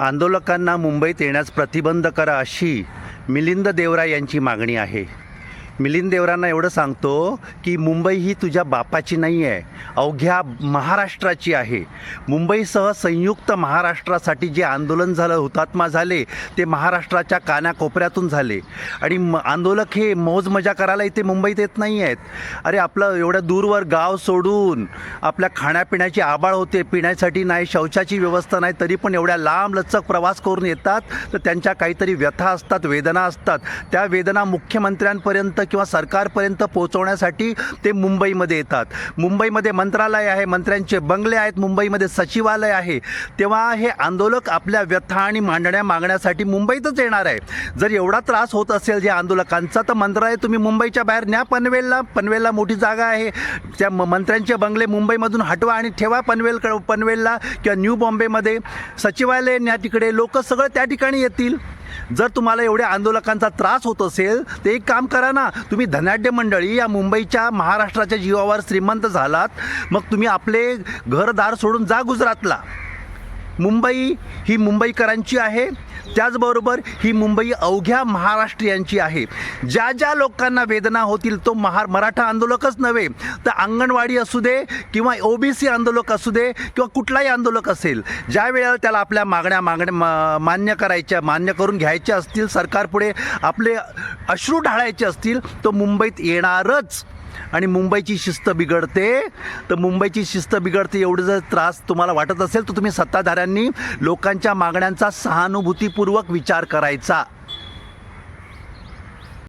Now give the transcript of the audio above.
आंदोलकांना मुंबईत येण्यास प्रतिबंध करा अशी मिलिंद देवरा यांची मागणी आहे. मिलिंद देवरांना एवढं सांगतो की मुंबई ही तुझ्या बापाची नाही आहे अवघ्या महाराष्ट्राची आहे. मुंबईसह संयुक्त महाराष्ट्रासाठी जे आंदोलन झालं हुतात्मा झाले ते महाराष्ट्राच्या कानाकोपऱ्यातून झाले. आणि म आंदोलक हे मौजमजा करायला इथे मुंबईत येत नाही आहेत. अरे आपलं एवढ्या दूरवर गाव सोडून आपल्या खाण्यापिण्याची आबाळ होते पिण्यासाठी नाही शौचाची व्यवस्था नाही तरी पण एवढ्या लांब लचक प्रवास करून येतात तर त्यांच्या काहीतरी व्यथा असतात वेदना असतात. त्या वेदना मुख्यमंत्र्यांपर्यंत किंवा सरकारपर्यंत पोहोचवण्यासाठी ते मुंबईमध्ये येतात. मुंबईमध्ये मंत्रालय आहे मंत्र्यांचे बंगले आहेत मुंबईमध्ये सचिवालय आहे. तेव्हा हे आंदोलक आपल्या व्यथा आणि मांडण्या मागण्यासाठी मुंबईतच येणार आहे. जर एवढा त्रास होत असेल या आंदोलकांचा तर मंत्रालय तुम्ही मुंबईच्या बाहेर न्या पनवेलला. पनवेलला मोठी जागा आहे. त्या मंत्र्यांचे बंगले मुंबईमधून हटवा आणि ठेवा पनवेल पनवेलला किंवा न्यू बॉम्बेमध्ये. सचिवालय न्या तिकडे. लोक सगळं त्या ठिकाणी येतील. जर तुम्हाला एवढ्या आंदोलकांचा त्रास होत असेल तर एक काम करा ना तुम्ही धनाढ्य मंडळी या मुंबईच्या महाराष्ट्राच्या जीवावर श्रीमंत झालात मग तुम्ही आपले घरदार सोडून जा गुजरातला. मुंबई ही मुंबईकरांची आहे. त्याचबरोबर ही मुंबई अवघ्या महाराष्ट्रीयांची आहे. ज्या ज्या लोकांना वेदना होतील तो महा मराठा आंदोलकच नव्हे तर अंगणवाडी असू दे किंवा ओ बी सी आंदोलक असू दे किंवा कुठलाही आंदोलक असेल ज्या वेळेला त्याला आपल्या मागण्या मागण्या मा- मान्य करायच्या मान्य करून घ्यायच्या असतील सरकारपुढे आपले अश्रू ढाळायचे असतील तर मुंबईत येणारच. आणि मुंबईची शिस्त बिघडते. तर मुंबईची शिस्त बिघडते एवढं जर त्रास तुम्हाला वाटत असेल तर तुम्ही सत्ताधाऱ्यांनी लोकांच्या मागण्यांचा सहानुभूतीपूर्वक विचार करायचा.